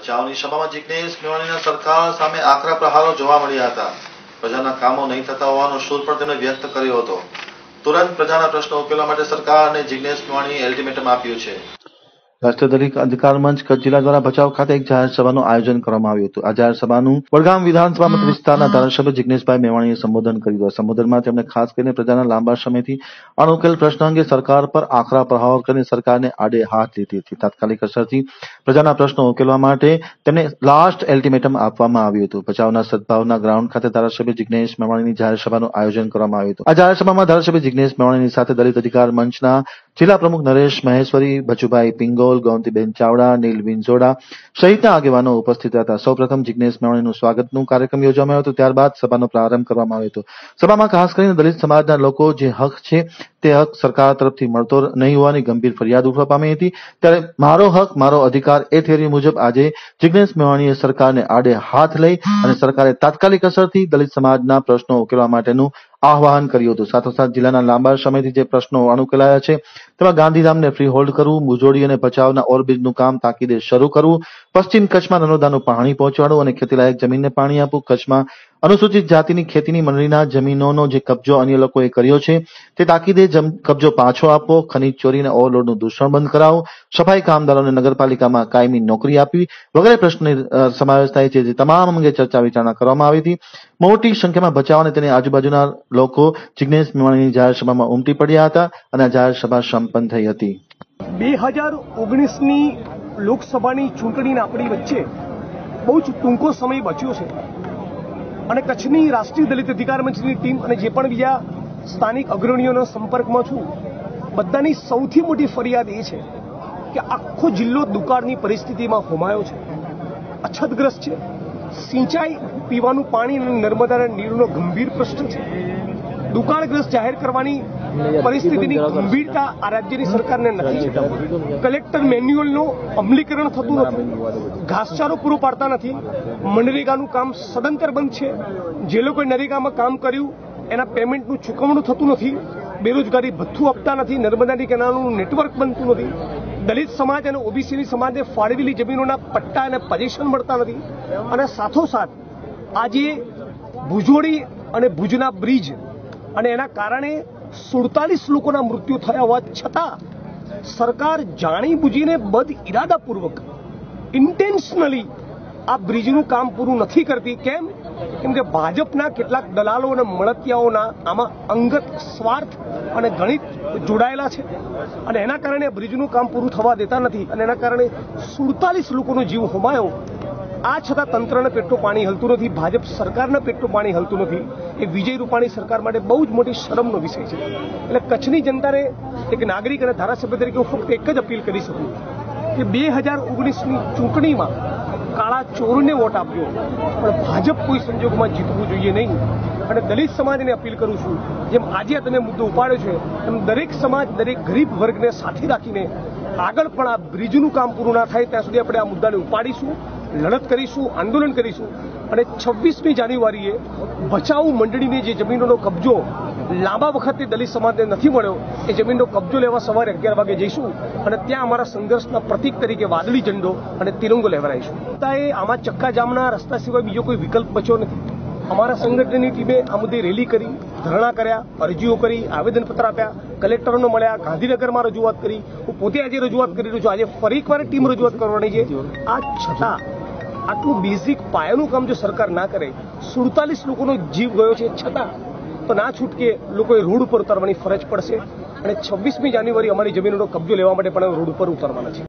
ભચાઉની સભામાં જીગ્નેશ મેવાણીના સરકાર સામે આકરા પ્રહારો જોવા મળ્યા હતા. પ્રજાના કામો નહીં થતા હોવાનો સૂર પણ તેમણે વ્યક્ત કર્યો હતો. તુરંત પ્રજાના પ્રશ્નો ઉકેલવા માટે સરકારને જિગ્નેશ મેવાણીએ અલ્ટિમેટમ આપ્યું છે. રાષ્ટ્રીય દલિત અધિકાર મંચ કચ્છ જિલ્લા દ્વારા ભચાઉ ખાતે એક જાહેર સભાનું આયોજન કરવામાં આવ્યું હતું. આ જાહેર સભાનું વડગામ વિધાનસભા મત વિસ્તારના ધારાસભ્ય જિજ્ઞેશભાઈ મેવાણીએ સંબોધન કર્યું હતું. સંબોધનમાં તેમણે ખાસ કરીને પ્રજાના લાંબા સમયથી અનુકેલ પ્રશ્ન અંગે સરકાર પર આકરા પ્રહારો કરીને સરકારને આડે હાથ લીધી હતી. તાત્કાલિક અસરથી પ્રજાના પ્રશ્નો ઉકેલવા માટે તેમને લાસ્ટ એલ્ટિમેટમ આપવામાં આવ્યું હતું. ભચાઉના સદભાવના ગ્રાઉન્ડ ખાતે ધારાસભ્ય જિગ્નેશ મેવાણીની જાહેર સભાનું આયોજન કરવામાં આવ્યું હતું. આ જાહેર સભામાં ધારાસભ્ય જિજ્ઞેશ મેવાણીની સાથે દલિત અધિકાર મંચના જિલ્લા પ્રમુખ નરેશ મહેશ્વરી, બચુભાઈ પિંગોલ, ગૌંતીબેન ચાવડા નીલ વિંઝોડા સહિતના આગેવાનો ઉપસ્થિત હતા. સૌપ્રથમ જિજ્ઞેશ મેવાણીનું સ્વાગતનું કાર્યક્રમ યોજવામાં આવ્યો હતો. ત્યારબાદ સભાનો પ્રારંભ કરવામાં આવ્યો હતો. સભામાં ખાસ કરીને દલિત સમાજના લોકો જે હક છે, તે હક સરકાર તરફથી મળતો નહીં હોવાની ગંભીર ફરિયાદ ઉઠવા પામી હતી. ત્યારે મારો હક, મારો અધિકાર એ થિયરી મુજબ આજે જિગ્નેશ મેવાણીએ સરકારને આડે હાથ લઈ અને સરકારે તાત્કાલિક અસરથી દલિત સમાજના પ્રશ્નો ઉકેલવા માટેનું આહવાન કર્યું હતું. સાથોસાથ જિલ્લાના લાંબા સમયથી જે પ્રશ્નો અણુકેલાયા છે, તેમાં ગાંધીધામને ફ્રી હોલ્ડ કરવું મુજોડી અને ભચાઉના ઓવરબ્રિજનું કામ તાકીદે શરૂ કરવું પશ્ચિમ કચ્છમાં નર્મદાનું પાણી પહોંચાડવું અને ખેતીલાયક જમીનને પાણી આપવું કચ્છમાં અનુસૂચિત જાતિની ખેતીની મંડળીના જમીનોનો જે કબજો અન્ય લોકોએ કર્યો છે, તે તાકીદે કબજો પાછો આપવો ખનીજ ચોરી અને ઓવરલોડનું દૂષણ બંધ કરાવો, સફાઈ કામદારોને નગરપાલિકામાં કાયમી નોકરી આપવી વગેરે પ્રશ્નોની સમાવેશ થાય છે, જે તમામ અંગે ચર્ચા વિચારણા કરવામાં આવી હતી. મોટી સંખ્યામાં બચાવ અને તેની આજુબાજુના લોકો જિજ્ઞેશ મેવાણીની જાહેર ઉમટી પડ્યા હતા અને આ જાહેર સંપન્ન થઈ હતી. બે હજાર ઓગણીસની લોકસભાની ચૂંટણીના આપણી વચ્ચે બહુ જ ટૂંકો સમય બચ્યો છે. અને કચ્છની રાષ્ટ્રીય દલિત અધિકાર મંચની ટીમ અને જે પણ બીજા સ્થાનિક અગ્રણીઓના સંપર્કમાં છું, બધાની સૌથી મોટી ફરિયાદ એ છે કે આખો જિલ્લો દુકાળની પરિસ્થિતિમાં હોમાયો છે, અછતગ્રસ્ત છે, સિંચાઈ, પીવાનું પાણી અને નર્મદાના નીરનો ગંભીર પ્રશ્ન છે. દુકાળગ્રસ્ત જાહેર કરવાની પરિસ્થિતિની ગંભીરતા આ રાજ્યની સરકારને નથી. કલેક્ટર મેન્યુઅલનું અમલીકરણ થતું નથી. ઘાસચારો પૂરો પાડતા નથી. મનરેગાનું કામ સદંતર બંધ છે. જે લોકોએ નરેગામાં કામ કર્યું, એના પેમેન્ટનું ચૂકવણું થતું નથી. બેરોજગારી ભથ્થું આપતા નથી. નર્મદાની કેનાલનું નેટવર્ક બનતું નથી. દલિત સમાજ અને ઓબીસીની સમાજને ફાળવેલી જમીનોના પટ્ટા અને પોઝિશન મળતા નથી. અને સાથોસાથ, આજે ભુજોડી અને ભુજના બ્રિજ અને એના કારણે સુડતાલીસ લોકોના મૃત્યુ થયા હોવા છતાં સરકાર જાણી બુજીને બદ ઇરાદાપૂર્વક ઇન્ટેન્શનલી આ બ્રિજનું કામ પૂરું નથી કરતી. કેમ? કેમ કે ભાજપના કેટલાક દલાલો અને મળતિયાઓના આમાં અંગત સ્વાર્થ અને ગણિત જોડાયેલા છે. અને એના કારણે બ્રિજનું કામ પૂરું થવા દેતા નથી. અને એના કારણે સુડતાલીસ લોકોનો જીવ હોમાયો. આ છતાં તંત્રને પેટનું પાણી હલતું નથી, ભાજપ સરકારના પેટનું પાણી હલતું નથી. એ વિજય રૂપાણી સરકાર માટે બહુ જ મોટી શરમનો વિષય છે. એટલે કચ્છની જનતાને એક નાગરિક અને ધારાસભ્ય તરીકે હું ફક્ત એક જ અપીલ કરી શકું કે બે હજાર ઓગણીસની ચૂંટણીમાં કાળા ચોરને વોટ આપ્યો પણ ભાજપ કોઈ સંજોગમાં જીતવું જોઈએ નહીં. અને દલિત સમાજને અપીલ કરું છું, જેમ આજે તમે મુદ્દો ઉપાડ્યો છે, એમ દરેક સમાજ, દરેક ગરીબ વર્ગને સાથે રાખીને આગળ પણ આ બ્રિજનું કામ પૂરું ના થાય, ત્યાં સુધી આપણે આ મુદ્દાને ઉપાડીશું. લડત કરીશું, આંદોલન કરીશું. અને છવ્વીસમી જાન્યુઆરીએ બચાવ મંડળીને જે જમીનોનો કબજો લાંબા વખતથી દલિત સમાજને નથી મળ્યો, એ જમીનનો કબજો લેવા સવારે અગિયાર વાગે જઈશું અને ત્યાં અમારા સંઘર્ષના પ્રતીક તરીકે વાદળી ઝંડો અને તિરંગો લહેરાઈશું એ આમાં ચક્કાજામના રસ્તા સિવાય બીજો કોઈ વિકલ્પ બચ્યો નથી. અમારા સંગઠનની ટીમે આ મુદ્દે રેલી કરી, ધરણા કર્યા, અરજીઓ કરી, આવેદનપત્ર આપ્યા, કલેક્ટરોને મળ્યા, ગાંધીનગરમાં રજૂઆત કરી. હું પોતે આજે રજૂઆત કરી રહ્યો છું. આજે ફરી એકવાર ટીમ રજૂઆત કરવાની છે. આ છતાં આટલું બેઝિક પાયાનું કામ જો સરકાર ના કરે, સુડતાલીસ લોકોનો જીવ ગયો છે છતાં, તો ના છૂટકે લોકોએ રોડ ઉપર ઉતરવાની ફરજ પડશે. અને છવ્વીસમી જાન્યુઆરી અમારી જમીનનો કબજો લેવા માટે પણ રોડ ઉપર ઉતરવાના છે.